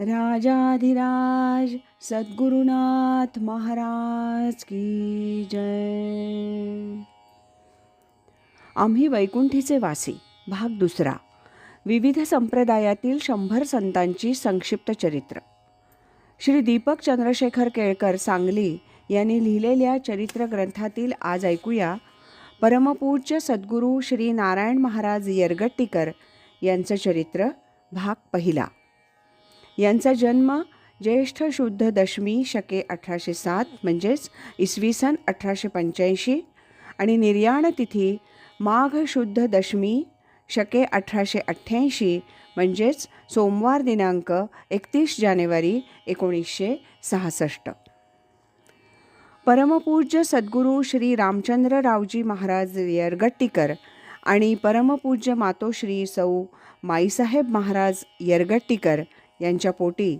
राजाधिराज सद्गुरुनाथ महाराज की जय. आम्ही वैकुंठीचे वासी भाग दुसरा. विविध संप्रदायातील शंभर संतांची संक्षिप्त चरित्र. श्री दीपक चंद्रशेखर केळकर सांगली यांनी लिहिलेल्या चरित्र ग्रंथातील आज ऐकूया परमपूज्य सद्गुरू श्री नारायण महाराज यरगट्टीकर यांचं चरित्र भाग पहिला. यांचा जन्म ज्येष्ठ शुद्ध दशमी शके अठराशे सात म्हणजेच इसवी सन अठराशे पंच्याऐंशी आणि निर्याण तिथी माघ शुद्ध दशमी शके अठराशे अठ्ठ्याऐंशी म्हणजेच सोमवार दिनांक एकतीस जानेवारी एकोणीसशे सहासष्ट. परमपूज्य सद्गुरू श्री रामचंद्ररावजी महाराज यरगट्टीकर आणि परमपूज्य मातोश्री सौ माईसाहेब महाराज यरगट्टीकर यांच्या पोटी.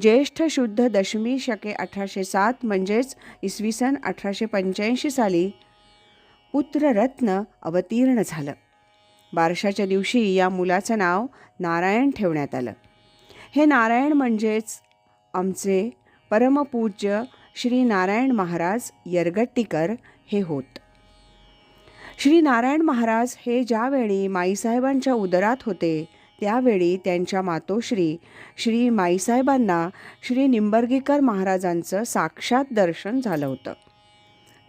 ज्येष्ठ शुद्ध दशमी शके अठराशे सात म्हणजेच इसवी सन अठराशे पंच्याऐंशी साली पुत्ररत्न अवतीर्ण झालं. बारशाच्या दिवशी या मुलाचं नाव नारायण ठेवण्यात आलं. हे नारायण म्हणजेच आमचे परमपूज्य श्री नारायण महाराज यरगट्टीकर हे होत. श्री नारायण महाराज हे ज्यावेळी माईसाहेबांच्या उदरात होते त्यावेळी त्यांच्या मातोश्री श्री माईसाहेबांना श्री निंबर्गीकर महाराजांचं साक्षात दर्शन झालं होतं.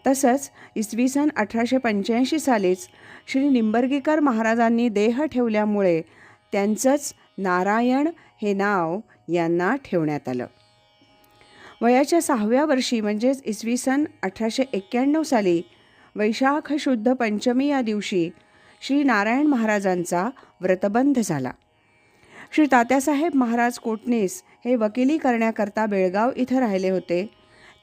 तसंच इसवी सन अठराशे पंच्याऐंशी सालीच श्री निंबर्गीकर महाराजांनी देह ठेवल्यामुळे त्यांचंच नारायण हे नाव यांना ठेवण्यात आलं. वयाच्या सहाव्या वर्षी म्हणजेच इसवी सन अठराशे एक्क्याण्णव साली वैशाख शुद्ध पंचमी या दिवशी श्री नारायण महाराजांचा व्रतबंध झाला. श्री तात्यासाहेब महाराज कोटणीस हे वकिली करण्याकरता बेळगाव इथं राहिले होते.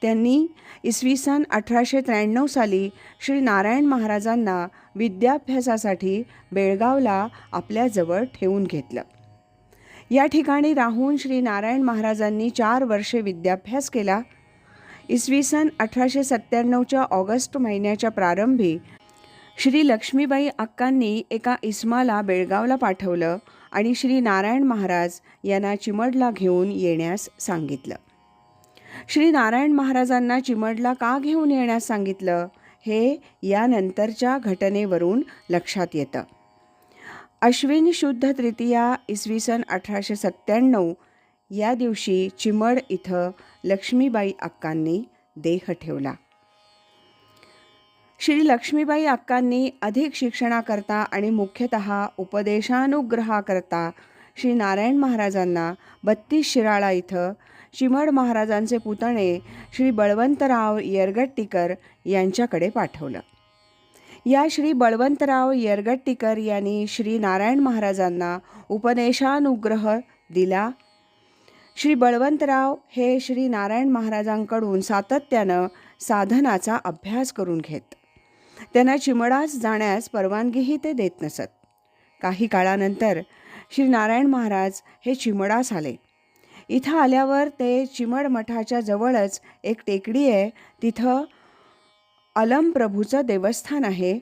त्यांनी इसवी सन अठराशे त्र्याण्णव साली श्री नारायण महाराजांना विद्याभ्यासासाठी बेळगावला आपल्याजवळ ठेवून घेतलं. या ठिकाणी राहून श्री नारायण महाराजांनी चार वर्षे विद्याभ्यास केला. इसवी सन अठराशे सत्त्याण्णवच्या ऑगस्ट महिन्याच्या प्रारंभी श्री लक्ष्मीबाई अक्कांनी एका इस्माला बेळगावला पाठवलं आणि श्री नारायण महाराज यांना चिमडला घेऊन येण्यास सांगितलं. श्री नारायण महाराजांना चिमडला का घेऊन येण्यास सांगितलं हे यानंतरच्या घटनेवरून लक्षात येतं. अश्विन शुद्ध तृतीया इसवी सन अठराशे सत्त्याण्णव या दिवशी चिमड इथं लक्ष्मीबाई अक्कांनी देह ठेवला. श्री लक्ष्मीबाई अक्कांनी अधिक शिक्षणाकरता आणि मुख्यतः उपदेशानुग्रहाकरता श्री नारायण महाराजांना बत्तीस शिराळा इथं चिमड महाराजांचे पुतणे श्री बळवंतराव यरगट्टीकर यांच्याकडे पाठवलं. या श्री बळवंतराव यरगट्टीकर यांनी श्री नारायण महाराजांना उपदेशानुग्रह दिला. श्री बळवंतराव हे श्री नारायण महाराजांकडून सातत्यानं साधनाचा अभ्यास करून घेत. त्यांना चिमडास जाण्यास परवानगीही ते देत नसत. काही काळानंतर श्री नारायण महाराज हे चिमडास आले. इथं आल्यावर ते चिमड मठाच्या जवळच एक टेकडी आहे. तिथं अलम प्रभूचं देवस्थान आहे.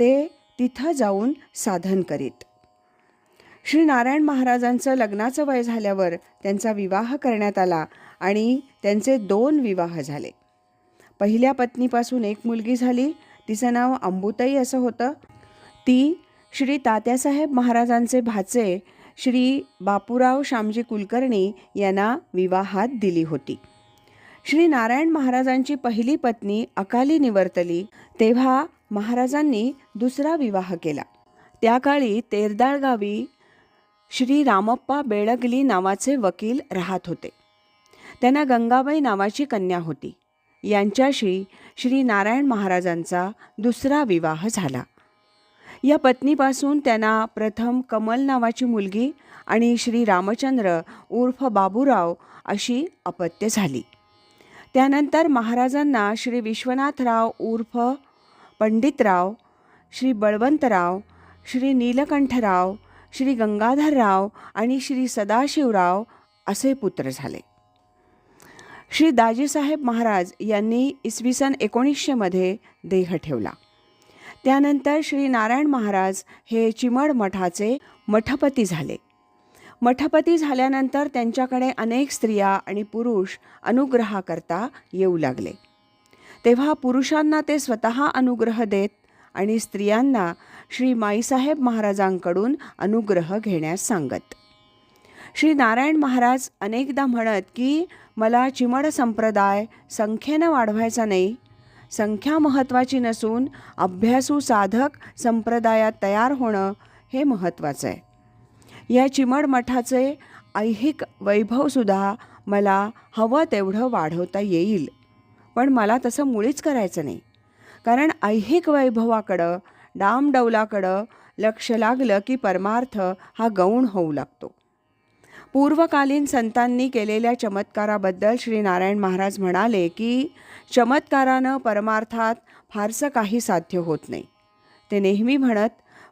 ते तिथं जाऊन साधन करीत. श्री नारायण महाराजांचं लग्नाचं वय झाल्यावर त्यांचा विवाह करण्यात आला आणि त्यांचे दोन विवाह झाले. पहिल्या पत्नीपासून एक मुलगी झाली. तिचं नाव अंबुताई असं होतं. ती श्री तात्यासाहेब महाराजांचे भाचे श्री बापूराव श्यामजी कुलकर्णी यांना विवाहात दिली होती. श्री नारायण महाराजांची पहिली पत्नी अकाली निवर्तली तेव्हा महाराजांनी दुसरा विवाह केला. त्या काळी तेरदाळ गावी श्री रामप्पा बेळगली नावाचे वकील राहत होते. त्यांना गंगाबाई नावाची कन्या होती. यांच्याशी श्री नारायण महाराजांचा दुसरा विवाह झाला. या पत्नीपासून त्यांना प्रथम कमल नावाची मुलगी आणि श्री रामचंद्र उर्फ बाबूराव अशी अपत्य झाली. त्यानंतर महाराजांना श्री विश्वनाथराव उर्फ पंडितराव श्री बळवंतराव श्री नीलकंठराव श्री गंगाधरराव आणि श्री सदाशिवराव असे पुत्र झाले. श्री दाजीसाहेब महाराज यांनी इसवी सन एकोणीसशेमध्ये देह ठेवला. त्यानंतर श्री नारायण महाराज हे चिमड मठाचे मठपती झाले. मठपती झाल्यानंतर त्यांच्याकडे अनेक स्त्रिया आणि पुरुष अनुग्रहाकरता येऊ लागले. तेव्हा पुरुषांना ते स्वतः अनुग्रह देत आणि स्त्रियांना श्री माईसाहेब महाराजांकडून अनुग्रह घेण्यास सांगत. श्री नारायण महाराज अनेकदा म्हणत की मला चिमड संप्रदाय संख्येनं वाढवायचा नाही. संख्या महत्त्वाची नसून अभ्यासू साधक संप्रदायात तयार होणं हे महत्त्वाचं आहे. या चिमड मठाचे ऐहिक वैभवसुद्धा मला हवं तेवढं वाढवता येईल. पण मला तसं मुळीच करायचं नाही. कारण ऐहिक वैभवाकडं डामडौलाकडं लक्ष लागलं की परमार्थ हा गौण होऊ लागतो. पूर्वकालीन संतांनी केलेल्या चमत्काराबद्दल श्री नारायण महाराज म्हणाले की चमत्कारानं परमार्थात फारसं काही साध्य होत नाही. ते नेहमी म्हणत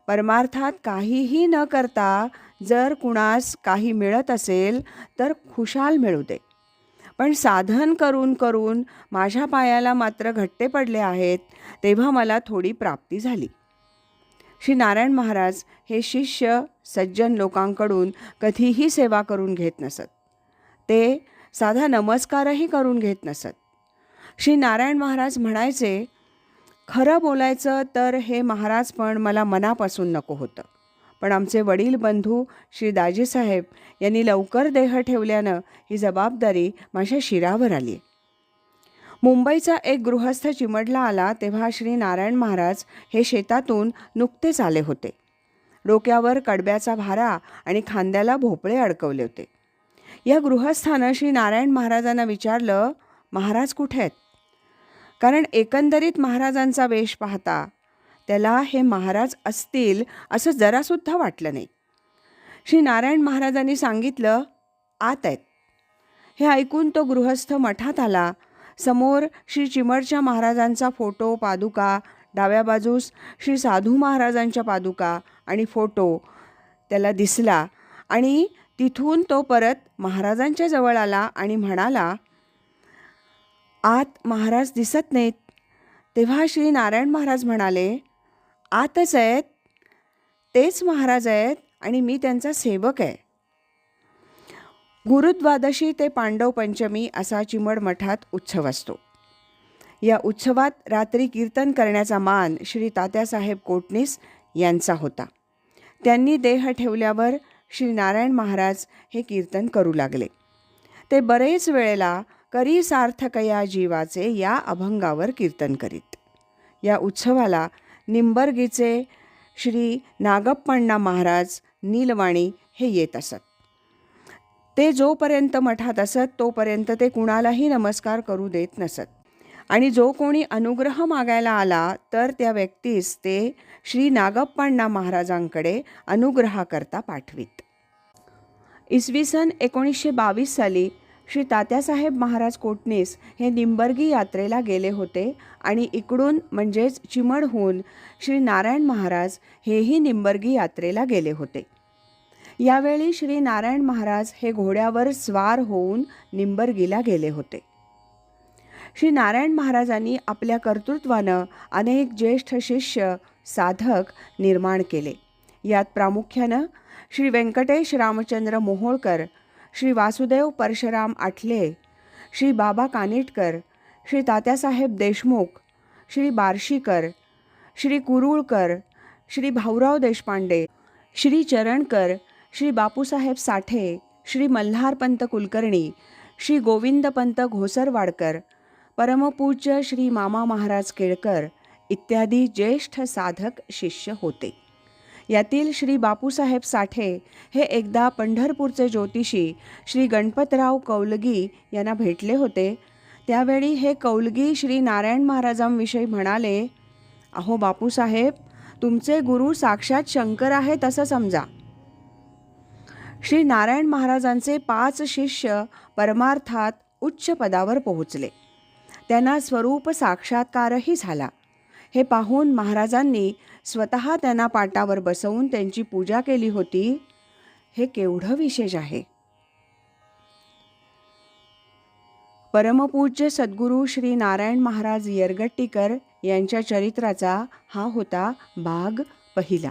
परमार्थात काहीही न करता जर कुणास काही मिळत असेल तर खुशाल मिळू दे. पण साधन करून करून माझ्या पायाला मात्र घट्टे पडले आहेत तेव्हा मला थोडी प्राप्ती झाली. श्री नारायण महाराज हे शिष्य सज्जन लोकांकडून कधीही सेवा करून घेत नसत. ते साधा नमस्कारही करून घेत नसत. श्री नारायण महाराज म्हणायचे खरं बोलायचं तर हे महाराज पण मला मनापासून नको होतं. पण आमचे वडील बंधू श्री दाजीसाहेब यांनी लवकर देह ठेवल्यानं ही जबाबदारी माझ्या शिरावर आली मुंबईचा एक गृहस्थ चिमडला आला तेव्हा श्री नारायण महाराज हे शेतातून नुकतेच आले होते. डोक्यावर कडब्याचा भारा आणि खांद्याला भोपळे अडकवले होते. या गृहस्थानं श्री नारायण महाराजांना विचारलं महाराज कुठे आहेत? कारण एकंदरीत महाराजांचा वेश पाहता त्याला हे महाराज असतील असं जरासुद्धा वाटलं नाही. श्री नारायण महाराजांनी सांगितलं आत आहेत. हे ऐकून तो गृहस्थ मठात आला समोर श्री चिमडच्या महाराजांचा फोटो पादुका डाव्या बाजूस श्री साधू महाराजांच्या पादुका आणि फोटो त्याला दिसला आणि तिथून तो परत महाराजांच्या जवळ आला आणि म्हणाला आत महाराज दिसत नाहीत. तेव्हा श्री नारायण महाराज म्हणाले आतच आहेत. तेच महाराज आहेत आणि मी त्यांचा सेवक आहे. गुरुद्वादशी ते पांडव पंचमी असा चिमड मठात उत्सव असतो. या उत्सवात रात्री कीर्तन करण्याचा मान श्री तात्यासाहेब कोटणीस यांचा होता. त्यांनी देह ठेवल्यावर श्री नारायण महाराज हे कीर्तन करू लागले. ते बरेच वेळेला करी सार्थकया जीवाचे या अभंगावर कीर्तन करीत. या उत्सवाला निंबर्गीचे श्री नागप्पण्णा महाराज नीलवाणी हे येत असत. ते जोपर्यंत मठात असत तोपर्यंत ते कुणालाही नमस्कार करू देत नसत. आणि जो कोणी अनुग्रह मागायला आला तर त्या व्यक्तीस ते श्री नागप्पण्णा महाराजांकडे अनुग्रहाकरता पाठवीत. इसवी सन एकोणीसशे बावीस साली श्री तात्यासाहेब महाराज कोटणीस हे निंबर्गी यात्रेला गेले होते आणि इकडून म्हणजेच चिमडहून श्री नारायण महाराज हेही निंबर्गी यात्रेला गेले होते. यावेळी श्री नारायण महाराज हे घोड्यावर स्वार होऊन निंबर्गीला गेले होते. श्री नारायण महाराजांनी आपल्या कर्तृत्वानं अनेक ज्येष्ठ शिष्य साधक निर्माण केले. यात प्रामुख्यानं श्री व्यंकटेश रामचंद्र मोहोळकर श्री वासुदेव परशुराम आठले श्री बाबा कानिटकर श्री तात्यासाहेब देशमुख श्री बार्शीकर श्री कुरुळकर श्री भाऊराव देशपांडे श्री चरणकर श्री बापूसाहेब साठे श्री मल्हारपंत कुलकर्णी श्री गोविंदपंत घोसरवाडकर परमपूज्य श्री मामा महाराज केळकर इत्यादी ज्येष्ठ साधक शिष्य होते. यातील श्री बापूसाहेब साठे हे एकदा पंढरपूरचे ज्योतिषी श्री गणपतराव कौलगी यांना भेटले होते. त्यावेळी हे कौलगी श्री नारायण महाराजांविषयी म्हणाले अहो बापूसाहेब तुमचे गुरु साक्षात शंकर आहेत असं समजा. श्री नारायण महाराजांचे पाच शिष्य परमार्थात उच्च पदावर पोहोचले. त्यांना स्वरूप साक्षात्कारही झाला. हे पाहून महाराजांनी स्वतः त्यांना पाटावर बसवून त्यांची पूजा केली होती. हे केवढं विशेष आहे. परमपूज्य सद्गुरू श्री नारायण महाराज येरगट्टीकर यांच्या चरित्राचा हा होता भाग पहिला.